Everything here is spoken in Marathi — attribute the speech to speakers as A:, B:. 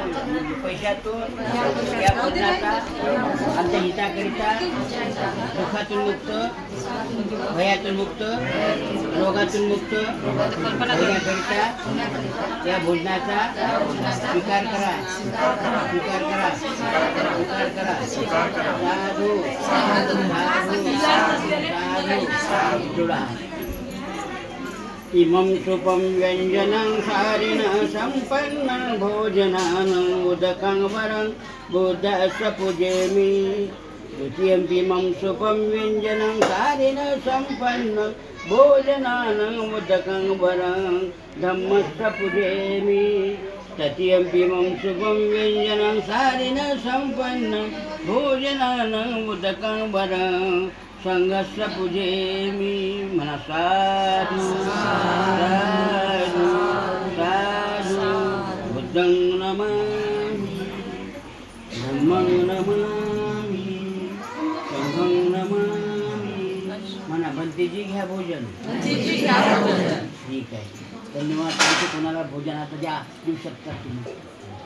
A: पैशातून या भोजनाचा आमच्या हिताकरिता दुःखातून मुक्त भयातून मुक्त रोगातून मुक्त होण्याकरिता या भोजनाचा स्वीकार करा. स्वीकार करा. स्वीकार करा. साधू. साधू. साधू. साधू. जोडा. ઇમમ સુપમ વ્યંજન હારિણ સંપન્ન ભોજનાન ઉદકં વરં બુદ્ધ સપુજેમી દ્વિતીયમ ઇમમ સુપમ વ્યંજન હારિણ સંપન્ન ભોજનાન ઉદકં વરં ધમ્મ સપુજેમી તૃતીયમ ઇમમ સુપમ વ્યંજન સારીન સંપન્ન ભોજનાન ઉદકં વરં સંઘ પૂજેમી મનસા बुद्धं नमामि धम्मं नमामि संघं नमामि। म्हणा भंतेजी घ्या भोजन. ठीक आहे. धन्यवाद. कोणाला भोजनाचं द्या देऊ शकता तुम्ही